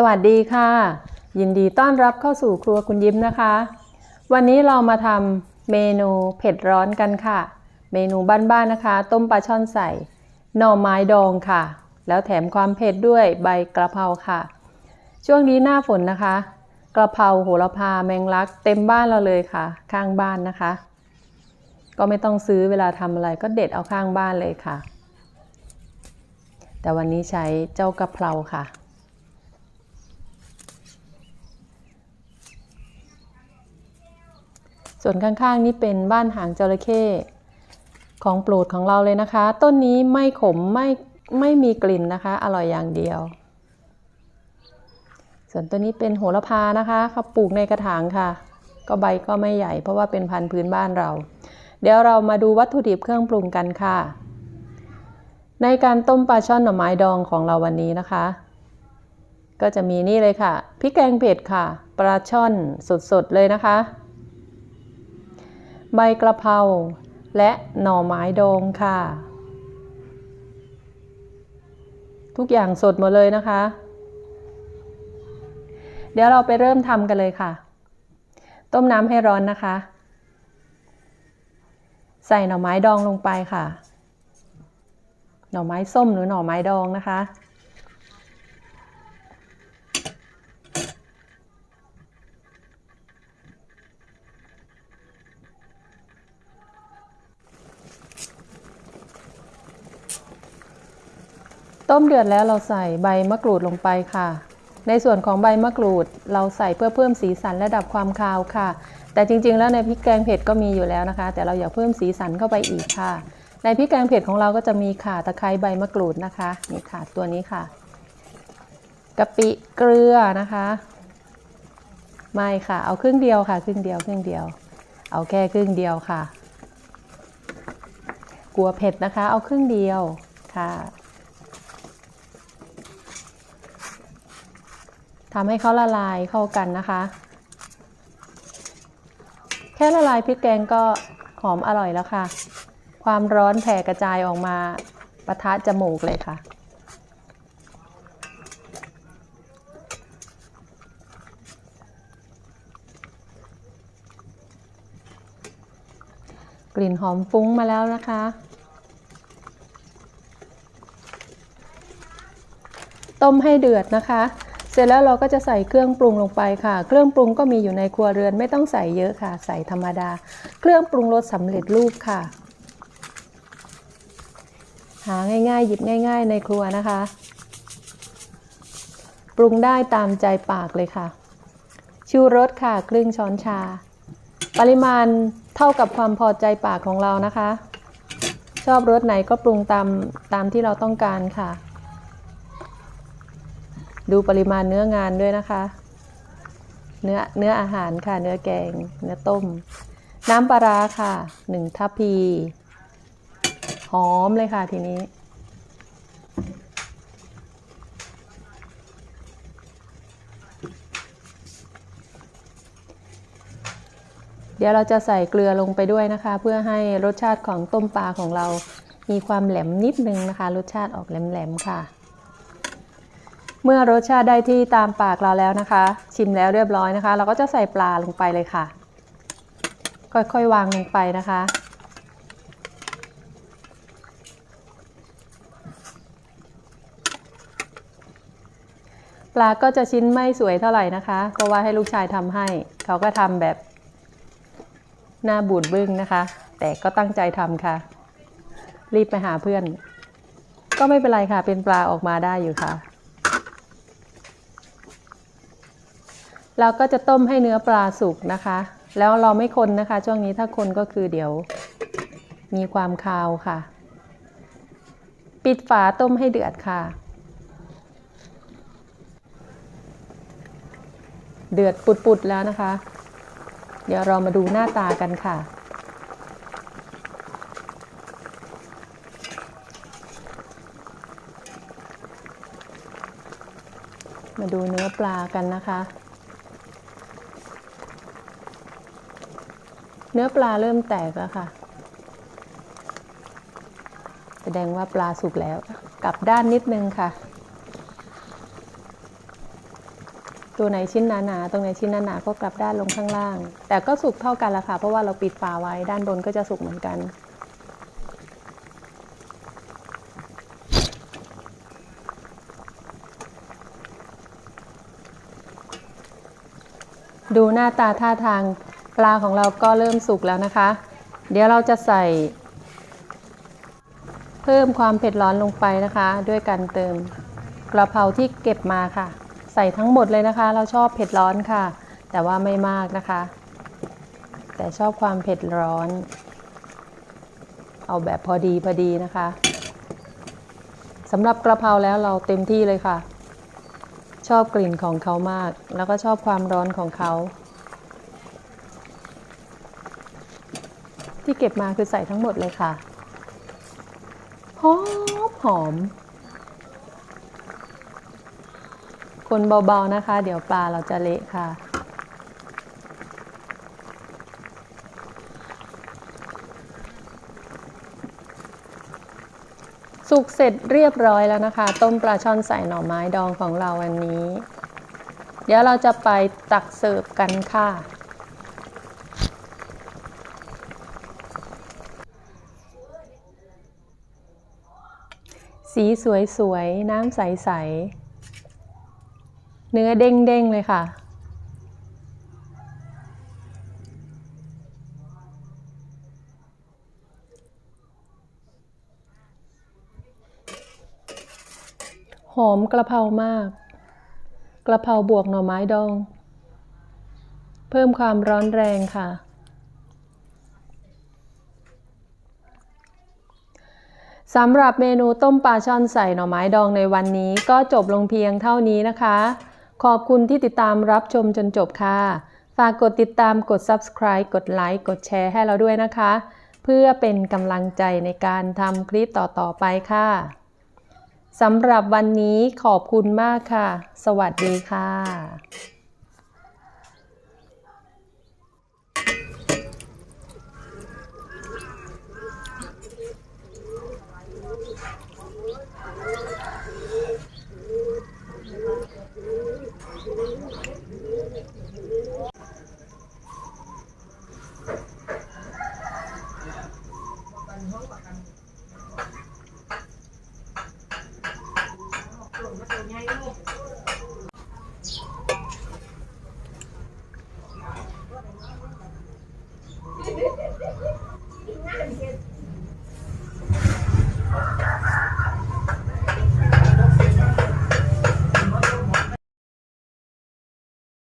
สวัสดีค่ะ ยินดีต้อนรับเข้าสู่ครัวคุณยิ้มนะคะ วันนี้เรามาทำเมนูเผ็ดร้อนกันค่ะ เมนูบ้านๆนะคะ ต้มปลาช่อนใส่หน่อไม้ดองค่ะ แล้วแถมความเผ็ดด้วยใบกระเพราค่ะ ช่วงนี้หน้าฝนนะคะ กระเพราโหระพาแมงลัก เต็มบ้านเราเลยค่ะ ข้างบ้านนะคะ ก็ไม่ต้องซื้อเวลาทำอะไรก็เด็ดเอาข้างบ้านเลยค่ะ แต่วันนี้ใช้เจ้ากระเพราค่ะ ส่วนข้างๆนี่เป็นบ้านหางจระเข้ของโปรดของเราเลยนะคะ ต้นนี้ไม่ขมไม่ไม่มีกลิ่นนะคะ อร่อยอย่างเดียว ส่วนตัวนี้เป็นโหระพานะคะเขาปลูกในกระถางค่ะ ก็ใบก็ไม่ใหญ่ เพราะว่าเป็นพันธุ์พื้นบ้านเรา เดี๋ยวเรามาดูวัตถุดิบเครื่องปรุงกันค่ะ ในการต้มปลาช่อนหน่อไม้ดองของเราวันนี้นะคะ ก็จะมีนี่เลยค่ะพริกแกงเผ็ดค่ะ ปลาช่อนสดๆเลยนะคะ ใบกระเพราและหน่อไม้ดองค่ะ ทุกอย่างสดหมดเลยนะคะ เดี๋ยวเราไปเริ่มทำกันเลยค่ะ ต้มน้ำให้ร้อนนะคะ ใส่หน่อไม้ดองลงไปค่ะ หน่อไม้ส้มหรือหน่อไม้ดองนะคะ ต้มเดือดแล้วเราใส่ใบมะกรูดลงไปค่ะ ในส่วนของใบมะกรูดเราใส่เพื่อเพิ่มสีสันและดับความคาวค่ะ แต่จริงๆ แล้วในพริกแกงเผ็ดก็มีอยู่แล้วนะคะ แต่เราอยากเพิ่มสีสันเข้าไปอีกค่ะ ในพริกแกงเผ็ดของเราก็จะมีข่าตะไคร้ใบมะกรูดนะคะนี่ค่ะตัวนี้ค่ะกะปิเกลือนะคะ ไม่ค่ะ เอาครึ่งเดียวค่ะ ครึ่งเดียวครึ่งเดียว เอาแค่ครึ่งเดียวค่ะ กลัวเผ็ดนะคะ เอาครึ่งเดียวค่ะ ทำให้เขาละลายเข้ากันนะคะ แค่ละลายพริกแกงก็หอมอร่อยแล้วค่ะ ความร้อนแผ่กระจายออกมาปะทะจมูกเลยค่ะ กลิ่นหอมฟุ้งมาแล้วนะคะต้มให้เดือดนะคะ ร็จแล้วเราก็จะใส่เครื่องปรุงลงไปค่ะ เครื่องปรุงก็มีอยู่ในครัวเรือนไม่ต้องใส่เยอะค่ะ ใส่ธรรมดา เครื่องปรุงรสสำเร็จรูปค่ะ หาง่ายๆ หยิบง่าย ๆ ในครัวนะคะ ปรุงได้ตามใจปากเลยค่ะ ชูรสค่ะ ครึ่งช้อนชา ปริมาณเท่ากับความพอใจปากของเรานะคะ ชอบรสไหนก็ปรุงตามตามที่เราต้องการค่ะ ดูปริมาณเนื้องานด้วยนะคะ เนื้อเนื้ออาหารค่ะ เนื้อแกง เนื้อต้ม น้ำปลาร้าค่ะหนึ่งทัพพี หอมเลยค่ะทีนี้เดี๋ยวเราจะใส่เกลือลงไปด้วยนะคะ เพื่อให้รสชาติของต้มปลาของเรามีความแหลมนิดนึงนะคะ รสชาติออกแหลมๆค่ะ เมื่อรสชาติได้ที่ตามปากเราแล้วนะคะ ชิมแล้วเรียบร้อยนะคะ เราก็จะใส่ปลาลงไปเลยค่ะ ค่อยๆวางลงไปนะคะ ปลาก็จะชิ้นไม่สวยเท่าไหร่นะคะเพราะว่าให้ลูกชายทำให้ เขาก็ทำแบบหน้าบูดบึ้งนะคะ แต่ก็ตั้งใจทำค่ะ รีบไปหาเพื่อน ก็ไม่เป็นไรค่ะเป็นปลาออกมาได้อยู่ค่ะ เราก็จะต้มให้เนื้อปลาสุกนะคะ แล้วเราไม่คนนะคะ ช่วงนี้ถ้าคนก็คือเดี๋ยวมีความคาวค่ะ ปิดฝาต้มให้เดือดค่ะ เดือดปุดๆแล้วนะคะ เดี๋ยวเรามาดูหน้าตากันค่ะมาดูเนื้อปลากันนะคะ เนื้อปลาเริ่มแตกแล้วค่ะ แสดงว่าปลาสุกแล้ว กลับด้านนิดนึงค่ะ ตัวไหนชิ้นหนาๆ ตรงไหนชิ้นหนาๆ ก็กลับด้านลงข้างล่าง แต่ก็สุกเท่ากันละค่ะ เพราะว่าเราปิดฝาไว้ ด้านบนก็จะสุกเหมือนกันดูหน้าตาท่าทาง ปลาของเราก็เริ่มสุกแล้วนะคะ เดี๋ยวเราจะใส่ เพิ่มความเผ็ดร้อนลงไปนะคะ ด้วยการเติมกระเพราที่เก็บมาค่ะ ใส่ทั้งหมดเลยนะคะ เราชอบเผ็ดร้อนค่ะ แต่ว่าไม่มากนะคะ แต่ชอบความเผ็ดร้อน เอาแบบพอดีพอดีนะคะสำหรับกระเพราแล้วเราเต็มที่เลยค่ะ ชอบกลิ่นของเขามาก แล้วก็ชอบความร้อนของเขา ที่เก็บมาคือใส่ทั้งหมดเลยค่ะ หอมหอม คนเบาๆนะคะ เดี๋ยวปลาเราจะเละค่ะ สุกเสร็จเรียบร้อยแล้วนะคะ ต้มปลาช่อนใส่หน่อไม้ดองของเราวันนี้ เดี๋ยวเราจะไปตักเสิร์ฟกันค่ะ สีสวยๆ น้ำใสๆ เนื้อเด้งๆ เลยค่ะ หอมกระเพรามาก กระเพราบวกหน่อไม้ดอง เพิ่มความร้อนแรงค่ะ สำหรับเมนูต้มปลาช่อนใส่หน่อไม้ดองในวันนี้ก็จบลงเพียงเท่านี้นะคะ ขอบคุณที่ติดตามรับชมจนจบค่ะ ฝากกดติดตามกด subscribe กดไลค์กดแชร์ให้เราด้วยนะคะ เพื่อเป็นกำลังใจในการทำคลิปต่อๆไปค่ะสำหรับวันนี้ขอบคุณมากค่ะ สวัสดีค่ะ